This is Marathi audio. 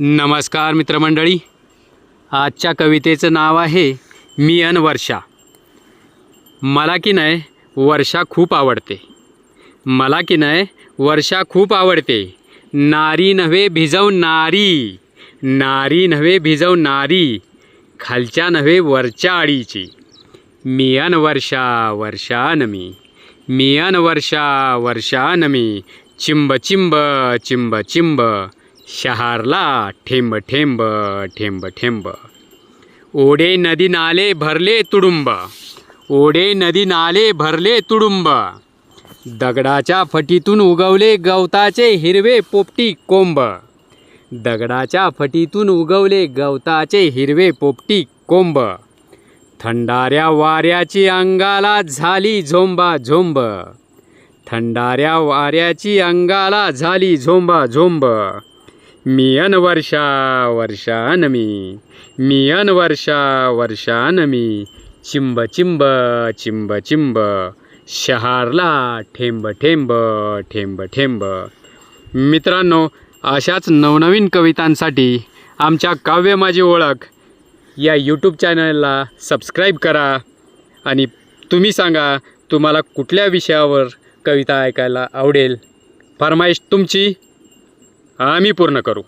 नमस्कार मित्रमंडळी. आजच्या कवितेचं नाव आहे मी अन वर्षा. मला की नाही वर्षा खूप आवडते. मला की नाही वर्षा खूप आवडते. नारी नव्हे भिजव नारी. नारी नव्हे भिजव नारी. खालच्या नव्हे वरच्या आळीची मी अन वर्षा वर्षा न मी. मी अन वर्षा वर्षा न मी. चिंब चिंब चिंब चिंब. शहारला ठेंब ठेंब ठेंब ठेंब. ओढे नदी नाले भरले तुडुंब. ओढे नदी नाले भरले तुडुंब. दगडाच्या फटीतून उगवले गवताचे हिरवे पोपटी कोंब. दगडाच्या फटीतून उगवले गवताचे हिरवे पोपटी कोंब. थंडाऱ्या वाऱ्याची अंगाला झाली झोंबा झोंब थंडाऱ्या वाऱ्याची अंगाला झाली झोंबा झोंब मियन वर्षा वर्षान मी मियन वर्षा वर्षान मी चिंब चिंब चिंब चिंब. शहारला ठेंब ठेंब ठेंब ठेंब. मित्रांनो अशाच नवनवीन कवितांसाठी आमच्या काव्य माझी ओळख या यूट्यूब चॅनलला सबस्क्राईब करा आणि तुम्ही सांगा तुम्हाला कुठल्या विषयावर कविता ऐकायला आवडेल? फरमाईश तुमची. आम्ही पूर्ण करू.